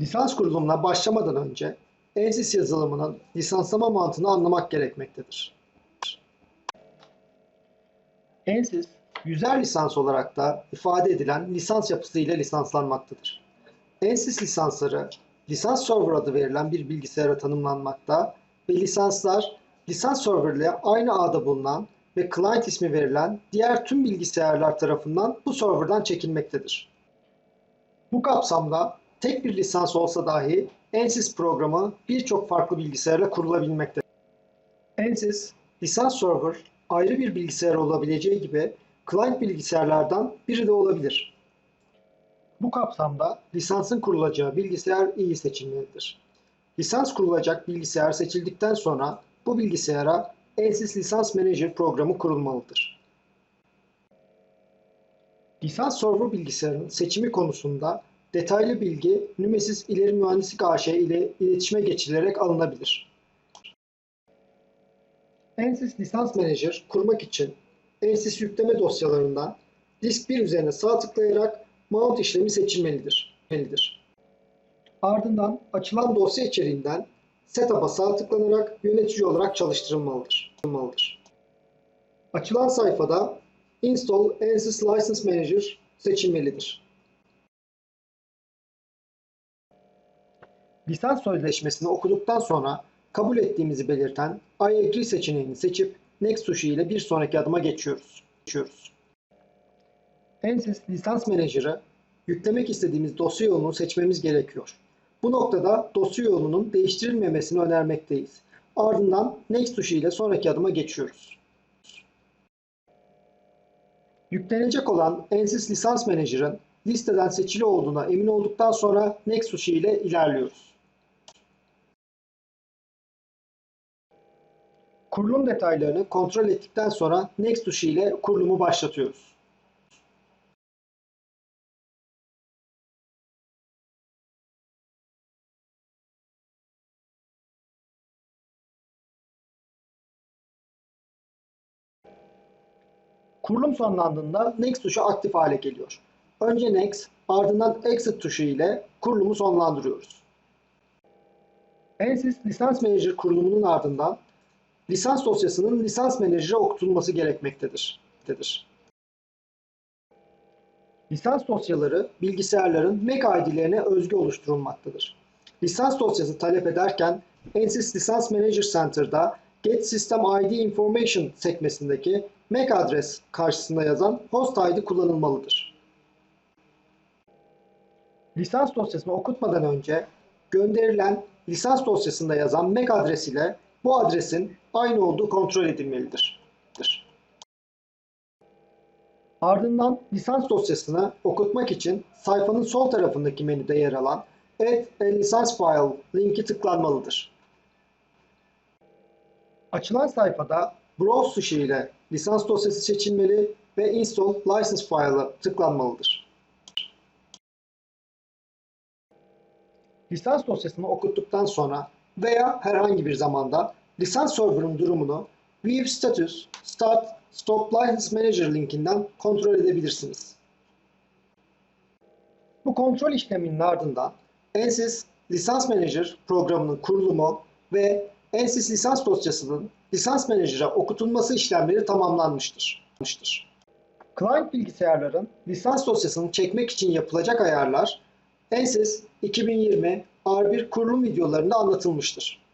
Lisans kurulumuna başlamadan önce ENSYS yazılımının lisanslama mantığını anlamak gerekmektedir. ENSYS, yüzer lisans olarak da ifade edilen lisans yapısı ile lisanslanmaktadır. ENSYS lisansları, lisans server adı verilen bir bilgisayara tanımlanmakta ve lisanslar, lisans server ile aynı ağda bulunan ve client ismi verilen diğer tüm bilgisayarlar tarafından bu serverdan çekilmektedir. Bu kapsamda tek bir lisans olsa dahi ENSYS programı birçok farklı bilgisayarla kurulabilmektedir. ENSYS, lisans server ayrı bir bilgisayar olabileceği gibi client bilgisayarlardan biri de olabilir. Bu kapsamda lisansın kurulacağı bilgisayar iyi seçilmelidir. Lisans kurulacak bilgisayar seçildikten sonra bu bilgisayara ENSYS Lisans Manager programı kurulmalıdır. Lisans server bilgisayarının seçimi konusunda detaylı bilgi Nümesis İleri Mühendislik AŞ ile iletişime geçilerek alınabilir. ENSYS Lisans Manager kurmak için ENSYS yükleme dosyalarından disk 1 üzerine sağ tıklayarak mount işlemi seçilmelidir. Ardından açılan dosya içeriğinden Setup'a sağ tıklanarak yönetici olarak çalıştırılmalıdır. Açılan sayfada Install ENSYS License Manager seçilmelidir. Lisans sözleşmesini okuduktan sonra kabul ettiğimizi belirten I agree seçeneğini seçip Next tuşu ile bir sonraki adıma geçiyoruz. geçiyoruz. ENSYS Lisans Manager'ı yüklemek istediğimiz dosya yolunu seçmemiz gerekiyor. Bu noktada dosya yolunun değiştirilmemesini önermekteyiz. Ardından Next tuşu ile sonraki adıma geçiyoruz. Yüklenecek olan ENSYS Lisans Manager'ın listeden seçili olduğuna emin olduktan sonra Next tuşu ile ilerliyoruz. Kurulum detaylarını kontrol ettikten sonra Next tuşu ile kurulumu başlatıyoruz. Kurulum sonlandığında Next tuşu aktif hale geliyor. Önce Next, ardından Exit tuşu ile kurulumu sonlandırıyoruz. ENSYS Lisans Manager kurulumunun ardından lisans dosyasının lisans menajere okutulması gerekmektedir. Lisans dosyaları bilgisayarların MAC ID'lerine özgü oluşturulmaktadır. Lisans dosyası talep ederken ENSYS Lisans Manager Center'da Get System ID Information sekmesindeki MAC adres karşısında yazan host ID kullanılmalıdır. Lisans dosyasını okutmadan önce gönderilen lisans dosyasında yazan MAC adresi ile bu adresin aynı olduğu kontrol edilmelidir. Ardından lisans dosyasını okutmak için sayfanın sol tarafındaki menüde yer alan Add a License File linki tıklanmalıdır. Açılan sayfada Browse tuşu ile lisans dosyası seçilmeli ve Install License File'a tıklanmalıdır. Lisans dosyasını okuttuktan sonra veya herhangi bir zamanda lisans server'ın durumunu View Status Start Stop License Manager linkinden kontrol edebilirsiniz. Bu kontrol işleminin ardından ENSYS Lisans Manager programının kurulumu ve ENSYS lisans dosyasının lisans menajer'a okutulması işlemleri tamamlanmıştır. Client bilgisayarların lisans dosyasını çekmek için yapılacak ayarlar ENSYS 2020 R1 kurulum videolarında anlatılmıştır.